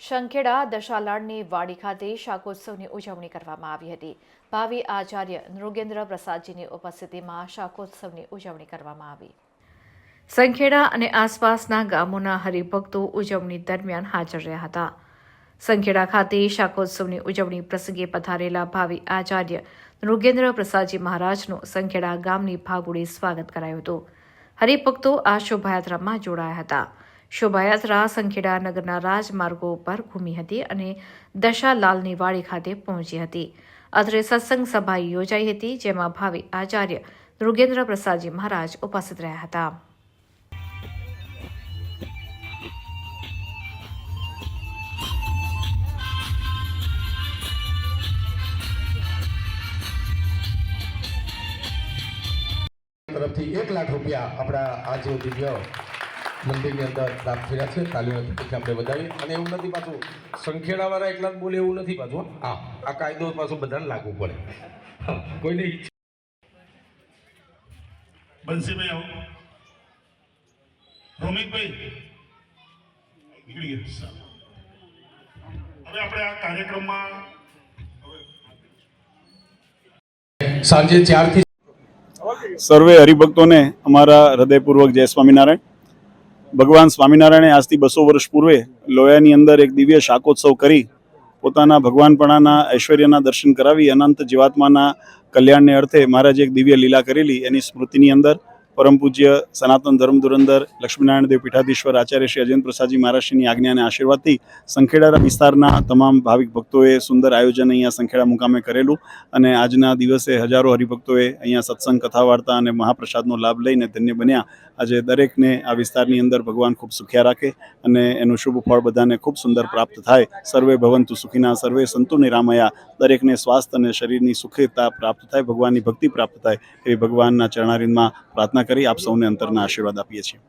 શંખેડા, દશાલાડની વાડી ખાતે શાકોત્સવની ઉજવણી કરવામાં આવી હતી. ભાવિ આચાર્ય નૃગેન્દ્ર પ્રસાદજીની ઉપસ્થિતિમાં શાકોત્સવની ઉજવણી કરવામાં આવી. સંખેડા અને આસપાસના ગામોના હરિભક્તો ઉજવણી દરમિયાન હાજર રહ્યા હતા. સંખેડા ખાતે શાકોત્સવની ઉજવણી પ્રસંગે પધારેલા ભાવિ આચાર્ય નૃગેન્દ્ર પ્રસાદજી મહારાજનું સંખેડા ગામની ભાગોળે સ્વાગત કરાયું હતું. હરિભક્તો આ શોભાયાત્રામાં જોડાયા હતા. શોભાયાત્રા સંખેડા નગરના રાજમાર્ગો ઉપર ઘૂમી હતી અને દશાલાલની વાડી ખાતે પહોંચી હતી. અત્રે સત્સંગ સભા યોજાઈ હતી, જેમાં ભાવિ આચાર્ય નૃગેન્દ્ર પ્રસાદજી મહારાજ ઉપસ્થિત રહ્યા હતા. તરફથી એક લાખ રૂપિયા આપણા આજે દિવ્ય મંદિરની અંદર પ્રાપ્ત થયા છે તાલીમ આપણે વધાવીએ અને એવું નથી પાછું સંખેડાવાળા એકલા બોલે એવું નથી પાછું હા. આ કાયદો પાછો બધાને લાગુ પડે. કોઈને ઈચ્છા બંસીભાઈ આવો. રોમિતભાઈ. નીકળી ગયા. હવે આપણે આ કાર્યક્રમમાં સાંજે ચારથી સર્વે હરિભક્તોને અમારા હૃદયપૂર્વક જય સ્વામિનારાયણ. ભગવાન સ્વામિનારાયણે આજથી બસો વર્ષ પૂર્વે લોયાની અંદર એક દિવ્ય શાકોત્સવ કરી પોતાના ભગવાનપણાના ઐશ્વર્યના દર્શન કરાવી અનંત જીવાત્માના કલ્યાણને અર્થે મહારાજે એક દિવ્ય લીલા કરેલી એની સ્મૃતિની અંદર પરમ પૂજ્ય સનાતન ધર્મ ધુરંધર લક્ષ્મીનારાયણ દેવ પીઠાધીશ્વર આચાર્ય શ્રી અજેન્દ્ર પ્રસાદજી મહારાજશ્રીની આજ્ઞા અને આશીર્વાદથી સંખેડા વિસ્તારના તમામ ભાવિક ભક્તોએ સુંદર આયોજન અહીંયા સંખેડા મુકામે કરેલું અને આજના દિવસે હજારો હરિભક્તોએ અહીંયા સત્સંગ કથા વાર્તા અને મહાપ્રસાદનો લાભ લઈને ધન્ય બન્યા. આજે દરેકને આ વિસ્તારની અંદર ભગવાન ખૂબ સુખ્યા રાખે અને એનું શુભ ફળ બધાને ખૂબ સુંદર પ્રાપ્ત થાય. સર્વે ભવંતુ સુખીના, સર્વે સંતુ નિરામયા દરેકને સ્વાસ્થ્ય અને શરીરની સુખેતા પ્રાપ્ત થાય, ભગવાનની ભક્તિ પ્રાપ્ત થાય એવી ભગવાનના ચરણારીમાં પ્રાર્થના કરી આપ સૌને અંતરના આશીર્વાદ આપીએ છીએ.